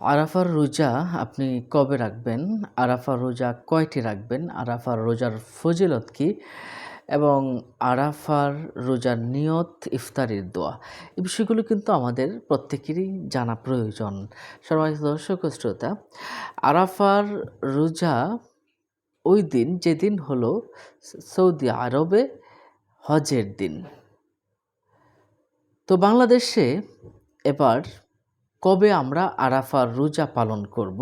আরাফার রোজা আপনি কবে রাখবেন? আরাফার রোজা কয়টি রাখবেন? আরাফার রোজার ফজিলত কি? এবং আরাফার রোজার নিয়ত ইফতারির দোয়া। এই বিষয়গুলো কিন্তু আমাদের প্রত্যেকেরই জানা প্রয়োজন। সর্বাধিক দর্শক শ্রোতা, আরাফার রোজা ওই দিন যেদিন হলো সৌদি আরবে হজের দিন। তো বাংলাদেশে এবার কবে আমরা আরাফার রোজা পালন করব?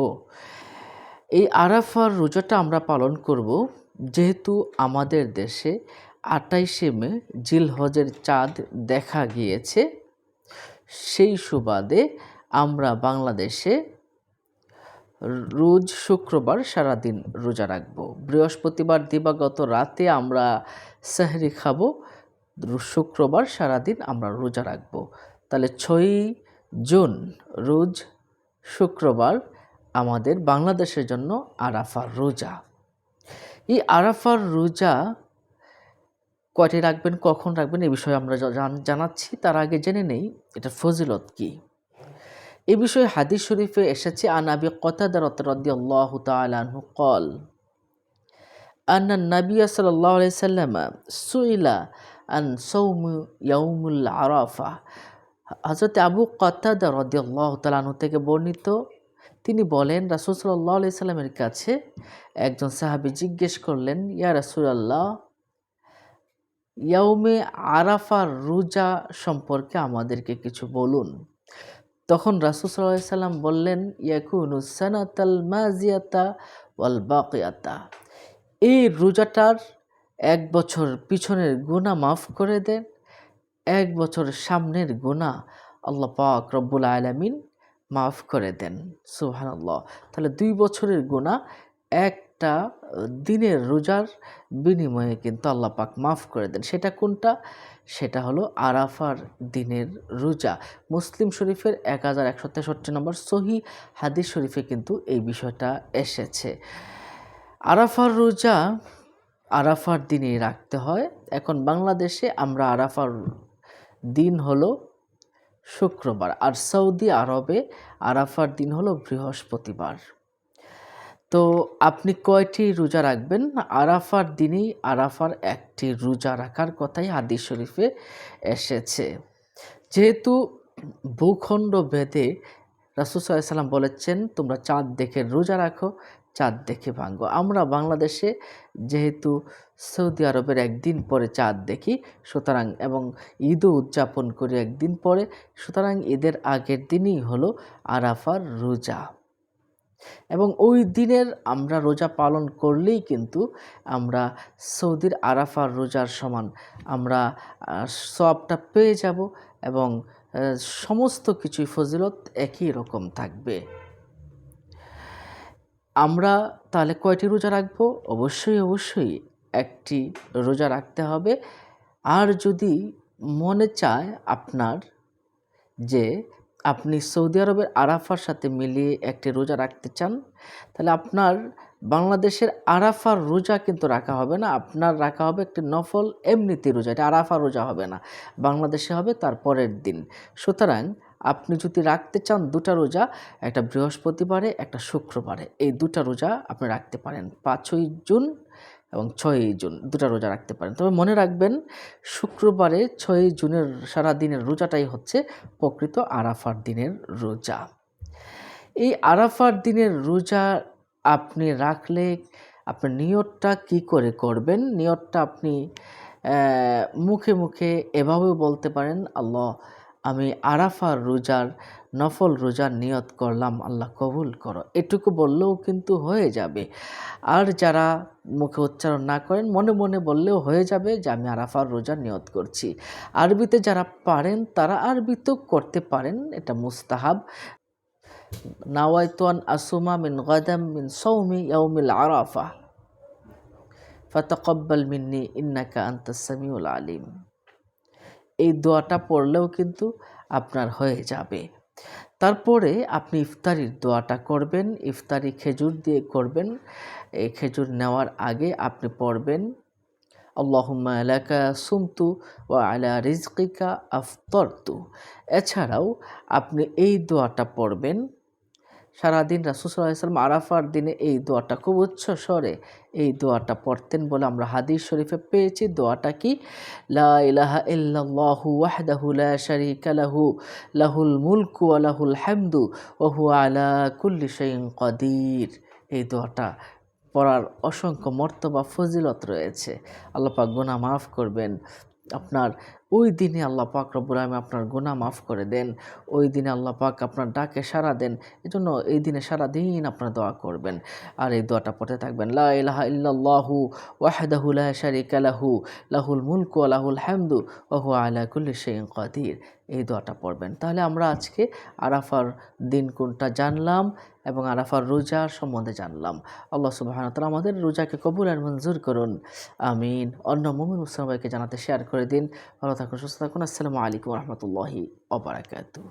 এই আরাফার রোজাটা আমরা পালন করব যেহেতু আমাদের দেশে আটাইশে মে জিলহজের চাঁদ দেখা গিয়েছে। সেই সুবাদে আমরা বাংলাদেশে রোজ শুক্রবার সারাদিন রোজা রাখব। বৃহস্পতিবার দিবাগত রাতে আমরা সেহরি খাব। শুক্রবার সারাদিন আমরা রোজা রাখব। তাহলে ছয়ই জুন, রোজ শুক্রবার আমাদের বাংলাদেশের জন্য আরাফার রোজা। এই আরাফার রোজা কয়টি রাখবেন, কখন রাখবেন, এ বিষয়ে আমরা জানাচ্ছি। তার আগে জেনে নেই এটা ফজিলত কি? এ বিষয়ে হাদিস শরীফে এসেছে আনাবি কতাদার রদিয়াল্লাহু তাআলাহু কল আন্না নাবিয়া আলাইহি সাল্লাম সুইলা আন সৌম ইয়াউমুল আরাফা। হজরত আবু কত্তাদা রদিয়াল্লাহ তালানু থেকে বর্ণিত, তিনি বলেন, রাসুল সাল্লাহ আলি সাল্লামের কাছে একজন সাহাবি জিজ্ঞেস করলেন, ইয়া রাসুলাল্লাহ, ইয়াউমে আরাফার রোজা সম্পর্কে আমাদেরকে কিছু বলুন? তখন রাসুল সাল্লাহ সাল্লাম বললেন, ইয়াকুন সানাতাল মাজিয়াতা ওয়াল বাকিয়াতা, এই রোজাটার এক বছর পিছনের গুণা মাফ করে দেন এক বছর সামনের গুণা আল্লাহ পাক রব্বুল আলমিন মাফ করে দেন সুহান আল্লাহ তাহলে দুই বছরের গুণা একটা দিনের রোজার বিনিময়ে কিন্তু আল্লাহ পাক মাফ করে দেন। সেটা কোনটা? সেটা হলো আরাফার দিনের রোজা। মুসলিম শরীফের এক হাজার একশো তেষট্টি নম্বর সহি হাদিস শরীফে কিন্তু এই বিষয়টা এসেছে। আরাফার রোজা আরাফার দিনে রাখতে হয়। এখন বাংলাদেশে আমরা আরাফার দিন হলো শুক্রবার আর সৌদি আরবে আরাফার দিন হলো বৃহস্পতিবার। তো আপনি কয়টি রোজা রাখবেন? আরাফার দিনেই আরাফার একটি রোজা রাখার কথাই হাদিস শরীফে এসেছে। যেহেতু ভূখণ্ড ভেদে রাসুল সাল্লাম বলেছেন, তোমরা চাঁদ দেখে রোজা রাখো চাঁদ দেখে ভাঙ্গ আমরা বাংলাদেশে যেহেতু সৌদি আরবের একদিন পরে চাঁদ দেখি, সুতরাং এবং ঈদও উদযাপন করি একদিন পরে, সুতরাং ঈদের আগের দিনই হলো আরাফার রোজা। এবং ওই দিনের আমরা রোজা পালন করলেই কিন্তু আমরা সৌদির আরাফার রোজার সমান আমরা সবটা পেয়ে যাব এবং সমস্ত কিছুই ফজিলত একই রকম থাকবে। আমরা তাহলে কয়টি রোজা রাখব? অবশ্যই অবশ্যই একটি রোজা রাখতে হবে। আর যদি মনে চায় আপনার যে আপনি সৌদি আরবের আরাফার সাথে মিলিয়ে একটি রোজা রাখতে চান, তাহলে আপনার বাংলাদেশের আরাফার রোজা কিন্তু রাখা হবে না। আপনার রাখা হবে একটি নফল এমনিতে রোজা। এটা আরাফার রোজা হবে না। বাংলাদেশে হবে তার পরের দিন। সুতরাং আপনি যদি রাখতে চান দুটা রোজা, একটা বৃহস্পতিবারে, একটা শুক্রবারে। এই দুটা রোজা আপনি রাখতে পারেন। পাঁচই জুন এবং ছয়ই জুন দুটা রোজা রাখতে পারেন। তবে মনে রাখবেন, শুক্রবারে ছয়ই জুনের সারা দিনের রোজাটাই হচ্ছে প্রকৃত আরাফার দিনের রোজা। এই আরাফার দিনের রোজা আপনি রাখলে আপনার নিয়তটা কি করে করবেন? নিয়তটা আপনি মুখে মুখে এভাবেও বলতে পারেন, আল্লাহ আমি আরাফার রোজার, নফল রোজার নিয়ত করলাম, আল্লাহ কবুল করো। এটুকু বললেও কিন্তু হয়ে যাবে। আর যারা মুখে উচ্চারণ না করেন, মনে মনে বললেও হয়ে যাবে যে আমি আরাফার রোজার নিয়ত করছি। আরবিতে যারা পারেন, তারা আরবিতেও করতে পারেন, এটা মুস্তাহাব। নাওয়াইতুয়ান আসুমা মিন গাদাম মিন সৌমি ইয়াউমিল আরাফা। ফাতাকাব্বাল মিন্নি ইন্নাকা সামিউল আলিম। দোয়াটা পড়লেও কিন্তু আপনার হয়ে যাবে। তারপরে আপনি ইফতারির দোয়াটা করবেন, ইফতারি খেজুর দিয়ে করবেন। এই খেজুর নেওয়ার আগে আপনি পড়বেন, আল্লাহুম্মা আলাকা সুমতু ও আলা রিজকিকা আফতরতু। এছাড়াও আপনি এই দোয়াটা পড়বেন সারাদিন রাসুসাল্লাম আরাফার দিনে এই দোয়াটা খুব উচ্চ স্বরে এই দোয়াটা পড়তেন বলে আমরা হাদিস শরীফে পেয়েছি। দোয়াটা কি? লাহু, লাহুল মুলকু ওয়া লাহুল হামদু ওয়া আলা কুল্লি কাদির। এই দোয়াটা পড়ার অসংখ্য মর্তবা ফজিলত রয়েছে। আল্লাহ পাক গুনাহ মাফ করবেন। আপনার ওই দিনে আল্লাহ পাক রব্বুল আলমী আপনার গুনাহ মাফ করে দেন। ওই দিনে আল্লাহ পাক আপনার ডাকে সাড়া দেন। এজন্য এই দিনে সারা দিন আপনার দোয়া করবেন। আর এই দোয়াটা পড়তে থাকবেন, লা ইলাহা ইল্লাল্লাহু ওয়াহদাহু লা শারীকা লাহু, লাহুল মুলকু ওয়া লাহুল হামদু ওয়া হুয়া কুল্লি শাইইন কাদির। এই দোয়াটা পড়বেন। তাহলে আমরা আজকে আরাফার দিন কোনটা জানলাম এবং আরাফার রোজার সম্বন্ধে জানলাম। আল্লাহ সুবাহন তালা আমাদের রোজাকে কবুল আর মঞ্জুর করুন। আমিন। অন্য মুমিন মুসলাম ভাইকে জানাতে শেয়ার করে দিন। ভালো থাকুন সুস্থ থাকুন আসসালামু আলাইকুম রহমতুল্লাহি অবরাকাতু